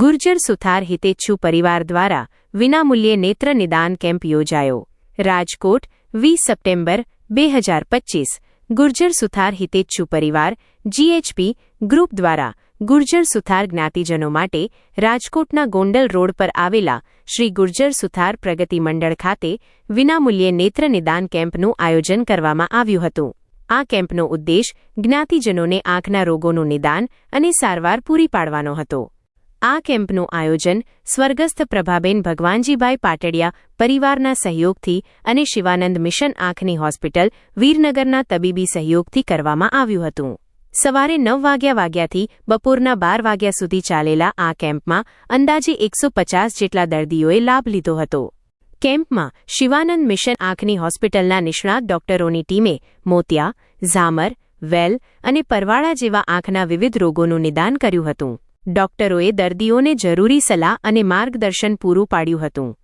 ગુર્જર સુથાર હિતેચ્છુ પરિવાર દ્વારા વિનામૂલ્યે નેત્ર નિદાન કેમ્પ યોજાયો. રાજકોટ, વીસ સપ્ટેમ્બર, બે હજાર પચ્ચીસ ગુર્જર સુથાર હિતેચ્છુ પરિવાર જીએચપી ગ્રુપ દ્વારા ગુર્જર સુથાર જ્ઞાતિજનો માટે રાજકોટના ગોંડલ રોડ પર આવેલા શ્રી ગુર્જર સુથાર પ્રગતિ મંડળ ખાતે વિનામૂલ્યે નેત્ર નિદાન કેમ્પનું આયોજન કરવામાં આવ્યું હતું. આ કેમ્પનો ઉદ્દેશ જ્ઞાતિજનોને આંખના રોગોનું નિદાન અને સારવાર પૂરી પાડવાનો હતો. આ કેમ્પનું આયોજન સ્વર્ગસ્થ પ્રભાબેન ભગવાનજીભાઈ પાટડિયા પરિવારના સહયોગથી અને શિવાનંદ મિશન આંખની હોસ્પિટલ વીરનગરના તબીબી સહયોગથી કરવામાં આવ્યું હતું. સવારે નવ વાગ્યા વાગ્યાથી બપોરના બાર વાગ્યા સુધી ચાલેલા આ કેમ્પમાં અંદાજે એકસો પચાસ જેટલા દર્દીઓએ લાભ લીધો હતો. કેમ્પમાં શિવાનંદ મિશન આંખની હોસ્પિટલના નિષ્ણાત ડોક્ટરોની ટીમે મોતિયા, ઝામર, વેલ અને પરવાળા જેવા આંખના વિવિધ રોગોનું નિદાન કર્યું હતું. ડોક્ટરોએ દર્દીઓને જરૂરી સલાહ અને માર્ગદર્શન પૂરું પાડ્યું હતું.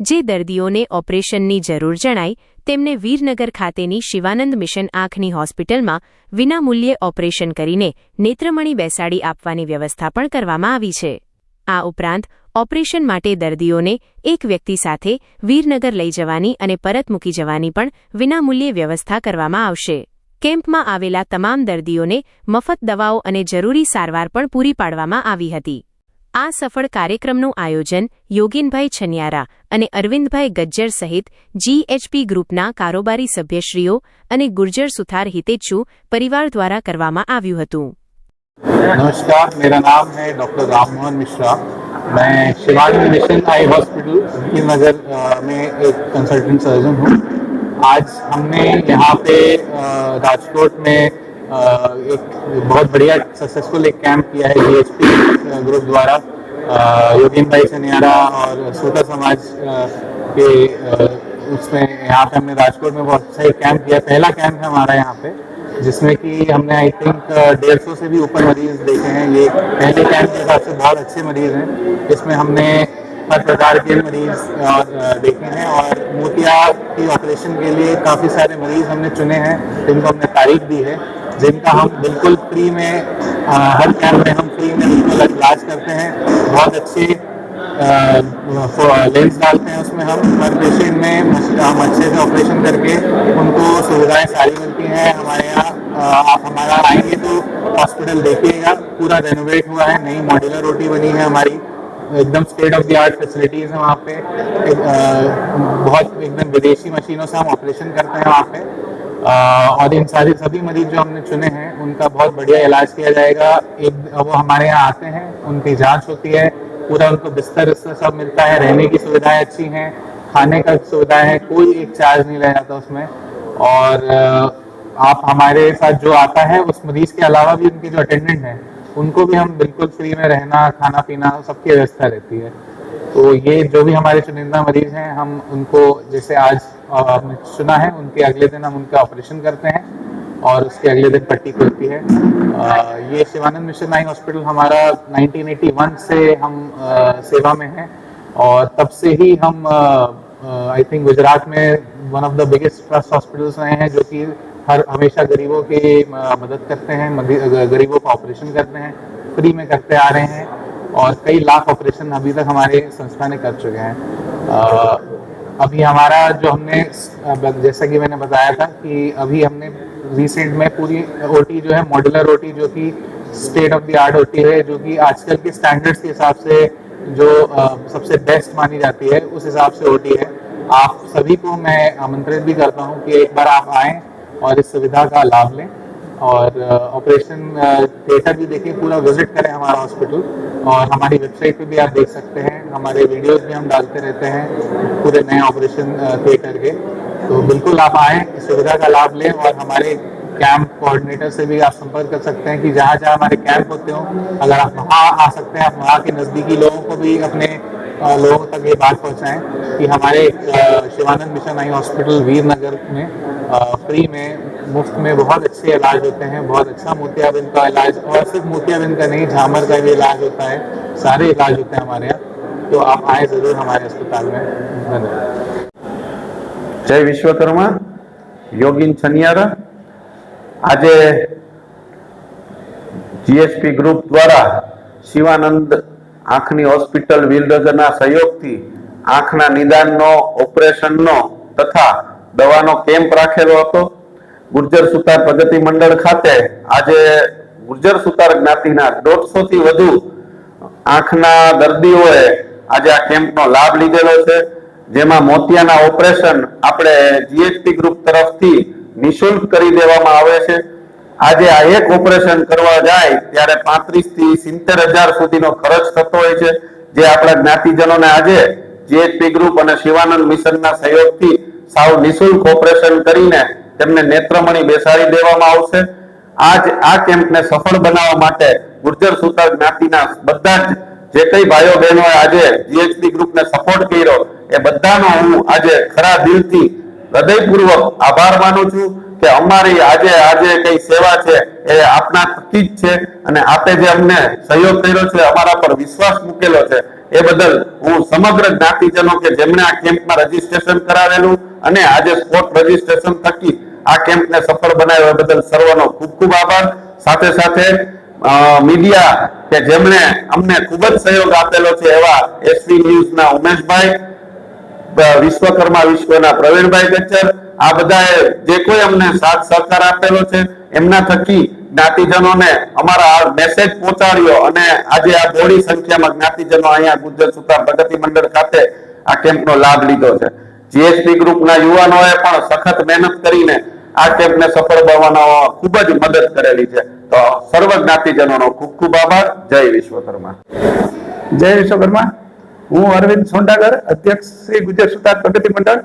જે દર્દીઓને ઓપરેશનની જરૂર જણાય તેમને વીરનગર ખાતેની શિવાનંદ મિશન આંખની હોસ્પિટલમાં વિનામૂલ્યે ઓપરેશન કરીને નેત્રમણી બેસાડી આપવાની વ્યવસ્થા પણ કરવામાં આવી છે. આ ઉપરાંત, ઓપરેશન માટે દર્દીઓને એક વ્યક્તિ સાથે વીરનગર લઈ જવાની અને પરત મૂકી જવાની પણ વિનામૂલ્યે વ્યવસ્થા કરવામાં આવશે. કેમ્પમાં આવેલા તમામ દર્દીઓને મફત દવાઓ અને જરૂરી સારવાર પણ પૂરી પાડવામાં આવી હતી આ સફળ કાર્યક્રમનું આયોજન યોગીનભાઈ છનિયારા અને અરવિંદભાઈ ગજ્જર સહિત જીએચપી ગ્રુપના કારોબારી સભ્યશ્રીઓ અને ગુર્જર સુથાર હિતેચ્છુ પરિવાર દ્વારા કરવામાં આવ્યું હતું नमस्कार मेरा नाम है डॉक्टर राम मोहन मिश्रा मैं Shivanand mission eye hospital Nagar में एक कंसल्टेंट सर्जन हूँ आज हमने यहाँ पे राजकोट में एक बहुत बढ़िया सक्सेसफुल एक कैंप किया है जीएचपी ग्रुप द्वारा। योगीन भाई सनियारा और सूता समाज के उसमें यहाँ पे हमने राजकोट में बहुत अच्छा एक कैंप किया। पहला कैंप है हमारा यहाँ पे, जिसमें कि हमने आई थिंक डेढ़ सौ से भी ऊपर मरीज़ देखे हैं। ये पहले कैंप के हिसाब से बहुत अच्छे मरीज़ हैं। इसमें हमने हर प्रकार के मरीज़ देखे हैं और मोतिया की ऑपरेशन के लिए काफ़ी सारे मरीज़ हमने चुने हैं जिनको हमने तारीफ़ दी है जिनका हम बिल्कुल फ्री में अ, हर कैंप में हम फ्री में बिल्कुल इलाज करते हैं। बहुत अच्छे लेंस डालते हैं उसमें हम हर पेशेंट में हम अच्छे से ऑपरेशन करके उनको सुविधाएँ सारी मिलती हैं। हमारे यहाँ आप हमारा आएँगे तो हॉस्पिटल देखिएगा पूरा रेनोवेट हुआ है नई मॉड्यूलर रोटी बनी है हमारी। एकदम state of the art facilities है वहाँ पे। एक, अ, बहुत एकदम विदेशी मशीनों से हम ऑपरेशन करते हैं वहाँ पे। अ, और इन सारे सभी मरीज़ जो हमने चुने हैं उनका बहुत बढ़िया इलाज किया जाएगा। एक वो हमारे यहाँ आते हैं उनकी जाँच होती है पूरा उनको बिस्तर सब मिलता है रहने की सुविधाएँ अच्छी हैं खाने का सुविधा है कोई एक चार्ज नहीं रह जाता उसमें। और आप हमारे साथ जो आता है उस मरीज़ के अलावा भी उनके जो अटेंडेंट हैं उनको भी हम बिल्कुल फ्री में रहना खाना पीना सबकी व्यवस्था रहती है। तो ये जो भी हमारे चुनिंदा मरीज़ हैं हम उनको जैसे आज आपने सुना है उनके अगले दिन हम उनका ऑपरेशन करते हैं और उसके अगले दिन पट्टी खुलती है। अ, ये शिवानंद मिशन आई हॉस्पिटल हमारा 1981 से हम अ, सेवा में हैं और तब से ही हम आई थिंक गुजरात में one of the biggest trust hospitals रहे हैं जो कि हर हमेशा गरीबों की मदद करते हैं गरीबों का ऑपरेशन करते हैं फ्री में करते आ रहे हैं और कई लाख ऑपरेशन अभी तक हमारे संस्था ने कर चुके हैं। अभी हमारा जो हमने जैसा कि मैंने बताया था कि अभी हमने रिसेंट में पूरी ओटी जो है मॉड्यूलर ओटी जो कि state of the art OT है, जो कि आजकल के स्टैंडर्ड्स के हिसाब से जो सबसे बेस्ट मानी जाती है, उस हिसाब से ओटी है। आप सभी को मैं आमंत्रित भी करता हूँ कि एक बार आप आएँ और इस सुविधा का लाभ लें। और ऑपरेशन थिएटर भी देखिए पूरा विज़िट करें हमारा हॉस्पिटल और हमारी वेबसाइट पे भी आप देख सकते हैं। हमारे वीडियोस भी हम डालते रहते हैं पूरे नए ऑपरेशन थिएटर के। तो बिल्कुल आप आएँ, इस सुविधा का लाभ लें और हमारे कैंप कोऑर्डिनेटर से भी आप संपर्क कर सकते हैं कि जहाँ जहाँ हमारे कैंप होते हो, अगर आप वहाँ आ सकते हैं, आप वहाँ के नज़दीकी लोगों को भी अपने लोगों तक ये बात पहुँचाएँ कि हमारे Shivanand mission eye hospital Virnagar में फ्री में मुफ्त में बहुत अच्छे इलाज होते हैं बहुत अच्छा मोतियाबिंद का इलाज और सिर्फ मोतियाबिंद का नहीं झामर का भी इलाज होता है सारे इलाज होते हैं हमारे यहाँ तो आप आए ज़रूर हमारे अस्पताल में धन्यवाद જય વિશ્વકર્મા યોગીન છનિયારા આજે જીએસપી ગ્રુપ દ્વારા શિવાનંદ આંખની હોસ્પિટલ વિલડઝરના સહયોગથી આંખના નિદાનનો ઓપરેશનનો તથા દવાનો કેમ્પ રાખેલો હતો. ગુર્જર સુતાર પ્રગતિ મંડળ ખાતે આજે ગુર્જર સુતાર જ્ઞાતિના દોઢસો થી વધુ આંખના દર્દીઓએ આજે આ કેમ્પનો લાભ લીધેલો છે. જેમાં મોતિયાના ઓપરેશન આપણે જીએસટી ગ્રુપ તરફથી નિશુલ્ક કરી દેવામાં આવે છે. આજે આ એક ઓપરેશન કરવા જાય ત્યારે પાંત્રીસથી સિત્તેર હજાર સુધીનો ખર્ચ થતો હોય છે. જે આપણા જ્ઞાતિજનોને આજે જીએસટી ગ્રુપ અને શિવાનંદ મિશનના સહયોગથી સાવ નિઃશુલ્ક ઓપરેશન કરીને તેમને નેત્રમણી બેસાડી દેવામાં આવશે. આજ આ કેમ્પને સફળ બનાવવા માટે ગુર્જર સુતાર જ્ઞાતિના બધા જ જે કઈ ભાઈઓ બહેનોએ આજે જીએચડી ગ્રુપને સપોર્ટ કર્યો, એ બધાનો હું આજે ખરા દિલથી હૃદયપૂર્વક આભાર માનું છું કે અમારી આજે આજે કઈ સેવા છે એ આપના થકી જ છે અને આપે જે અમને સહયોગ કર્યો છે, અમારા પર વિશ્વાસ મૂકેલો છે, એ બદલ હું સમગ્ર જ્ઞાતિજનો કે જેમણે આ કેમ્પમાં રજીસ્ટ્રેશન કરાવેલું અને આજે સ્પોટ રજીસ્ટ્રેશન થકી આ કેમ્પને સફળ બનાવ્યો બદલ સર્વનો ખૂબ ખૂબ આભાર. સાથે સાથે મીડિયા કે જેમણે અમને ખૂબ જ સહયોગ આપેલો છે એવા એસવી ન્યૂઝના ઉમેશભાઈ વિશ્વકર્મા વિશ્વના પ્રવીણભાઈ ગચ્ચર આ બધાએ જે કોઈ અમને સાથ સહકાર આપેલો છે, એમના થકી જ્ઞાતિજનોને અમારા આ મેસેજ પહોંચાડ્યો અને આજે આ બોડી સંખ્યામાં જ્ઞાતિજનો અહીંયા ગુજરાત સુતાર પ્રગતિ મંડળ ખાતે આ કેમ્પનો લાભ લીધો છે. જીએસપી ગ્રુપના યુવાનોએ પણ સખત મહેનત કરીને આ કેમ્પને સફળ બનાવવામાં ખૂબ જ મદદ કરેલી છે. તો સર્વ જ્ઞાતિજનોનો ખૂબ ખૂબ આભાર. જય વિશ્વકર્મા. જય વિશ્વકર્મા. હું અરવિંદ સોંડાગર, અધ્યક્ષ શ્રી ગુજરાત સુતાર પ્રગતિ મંડળ.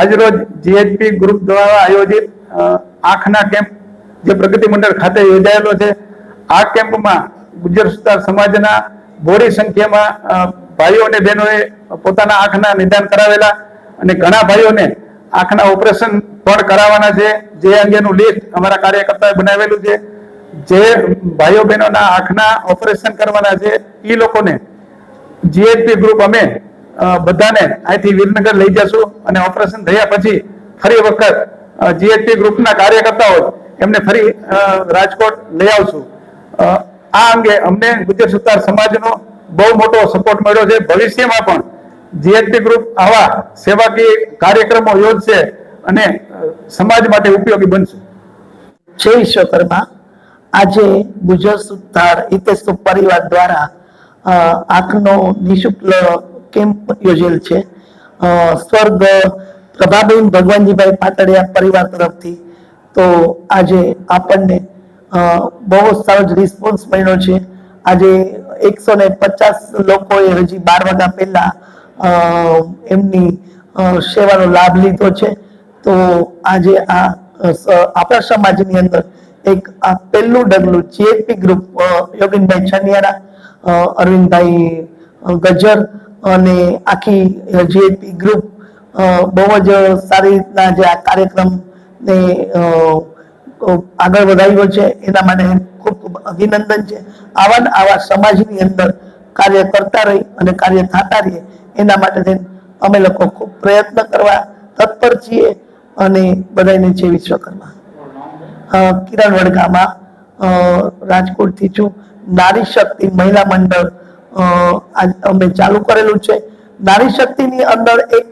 આજરોજ જીએચપી ગ્રુપ દ્વારા આયોજિત આંખના કેમ્પ જે પ્રગતિ મંડળ ખાતે યોજાયેલો છે, આ કેમ્પમાં ગુજર સુતાર સમાજના બોડી સંખ્યામાં ભાઈઓ અને બહેનોએ પોતાના આંખના નિદાન કરાવેલા અને ઘણા ભાઈઓને આંખના ઓપરેશન પણ કરાવવાના છે. જે અંગેનું લેખ અમારા કાર્યકર્તાએ બનાવેલું છે. જે ભાઈઓ બહેનોના આંખના ઓપરેશન કરવાના છે એ લોકોને જીએચપી ગ્રુપ અમે બધાને અહીંથી વિરનગર લઈ જશું અને ઓપરેશન થયા પછી ફરી વખત જીએચપી ગ્રુપના કાર્યકર્તાઓ એમને ફરી રાજકોટ લઈ આવશું. આ અંગે અમને ગુજર સુતાર સમાજનો બહુ મોટો સપોર્ટ મળ્યો છે. ભવિષ્યમાં પણ જીએચપી ગ્રુપ આવા સેવાકીય કાર્યક્રમો યોજશે અને સમાજ માટે ઉપયોગી બનશે. જય વિશ્વકર્મા આજે ગુજરાત સુથાર હિતેશ પરિવાર દ્વારા આંખનો નિઃશુલ્ક કેમ્પ યોજેલ છે. સ્વર્ગ પ્રભાબેન ભગવાનજીભાઈ પાટડિયા પરિવાર તરફથી તો આજે આપણને બહુ સારો જ રિસ્પોન્સ મળ્યો છે. આજે એકસો ને પચાસ લોકોએ હજી બાર વાગ્યા પહેલા એમની સેવાનો લાભ લીધો છે. તો આજે આ આપણા સમાજની અંદર એક આ પહેલું ડગલું જીએપી ગ્રુપ યોગીનભાઈ છનિયારા અરવિંદભાઈ ગજર અને આખી જીએપી ગ્રુપ બહુ જ સારી રીતના જે આ કાર્યક્રમને આગળ વધાર્યો છે. એના માટે ખૂબ ખૂબ અભિનંદન છે. આવા આવા સમાજની અંદર કાર્ય કરતા રહી અને કાર્ય થતા રહીએ એના માટે થઈને અમે લોકો ખૂબ પ્રયત્ન કરવા તત્પર છીએ અને બધાને જે વિશ્વકર્મા. કિરણ વડગામાં રાજકોટથી છું. નારી શક્તિ મહિલા મંડળ અમે ચાલુ કરેલું છે. નારી શક્તિની અંદર એક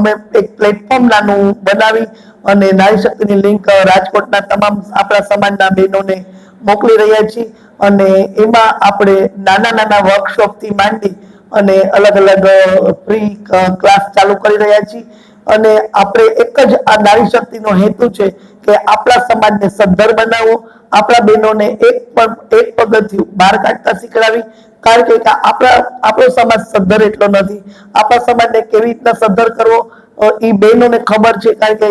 અમે એક પ્લેટફોર્મ નાનું બનાવી અને નારી શક્તિની લિંક રાજકોટના તમામ આપણા સમાજના બહેનોને મોકલી રહ્યા છીએ. અને એમાં આપણે નાના નાના વર્કશોપથી માંડી અને અલગ અલગ ફ્રી ક્લાસ ચાલુ કરી રહ્યા છીએ. અને આપણે એક જ આ નારી શક્તિનો હેતુ છે કે આપણા સમાજને સદ્ધર બનાવવો. આપણા બહેનોને એક પણ, એક પગથિયું બહાર કાઢતા શીખડાવી. કારણ કે આપણા, આપણો સમાજ સદ્ધર એટલો નથી. આપણા સમાજને કેવી રીતના સદ્ધર કરવો એ બહેનોને ખબર છે. કારણ કે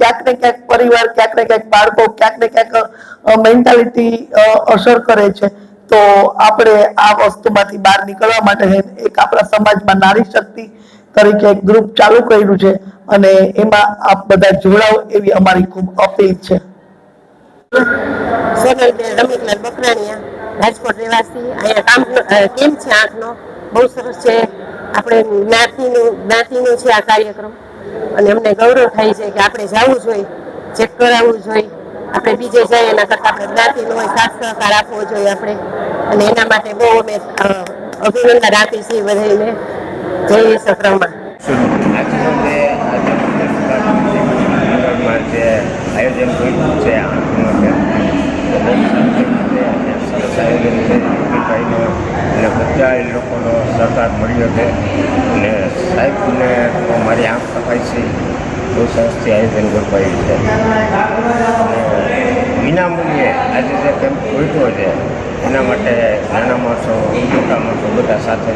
ક્યાંક ને ક્યાંક પરિવાર, ક્યાંક ને ક્યાંક બાળકો, ક્યાંક ને ક્યાંક મેન્ટાલિટી અસર કરે છે. તો આપણે આ વસ્તુમાંથી બહાર નીકળવા માટે એક આપણા સમાજમાં નારી શક્તિ તરીકે એક ગ્રુપ ચાલુ કર્યું છે અને એમાં આપ બધા જોડાઓ એવી અમારી ખૂબ અપીલ છે. રાજકોટ નિવાસી અહીંયા કામ કેમ છે આંખનો? બહુ સરસ છે. આપણે જ્ઞાતિનું જ્ઞાતિનું છે આ કાર્યક્રમ. અને અમને ગૌરવ થાય છે કે આપણે જવું જોઈએ, ચેક કરાવવું જોઈએ. આપણે બીજે જઈએ એના કરતાં આપણે જ્ઞાતિનો હોય સાથ સહકાર આપવો જોઈએ આપણે. અને એના માટે બહુ અમે અભિનંદન આપીએ છીએ બધાને જય મંગળમાં આયોજન કર્યું છે. સરસ આયોજન છે ભાઈનો અને લોકોનો સહકાર મળ્યો છે અને સાહેબને મારી આંખ સફાઈ છે. બહુ સરસથી આયોજન ગોઠવાયું છે. વિનામૂલ્યે આજે જે કેમ્પ ગોઠવ્યો છે એના માટે નાના માણસો, મોટા માણસો બધા સાથે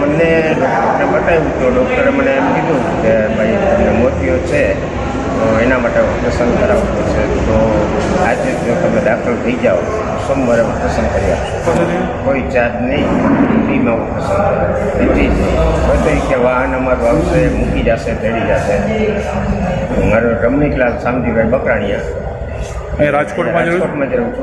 મને ડૉક્ટરને બતાવ્યું તો ડૉક્ટરે મને એમ કીધું કે ભાઈ તમને મોતીઓ છે, તો એના માટે ઓપરેશન કરાવવું પડશે તો આજે જો તમે દાખલ થઈ જાઓ, સોમવારે ઓપરેશન કરી આપશો કોઈ ચાર્જ નહીં, ફ્રીમાં ઓપરેશન જ બધું કે વાહન અમારું આવશે, મૂકી જશે તેડી જશે. મારો રમણીકલાલ શામજીભાઈ બકરાણીયા. અહીં રાજકોટમાં જ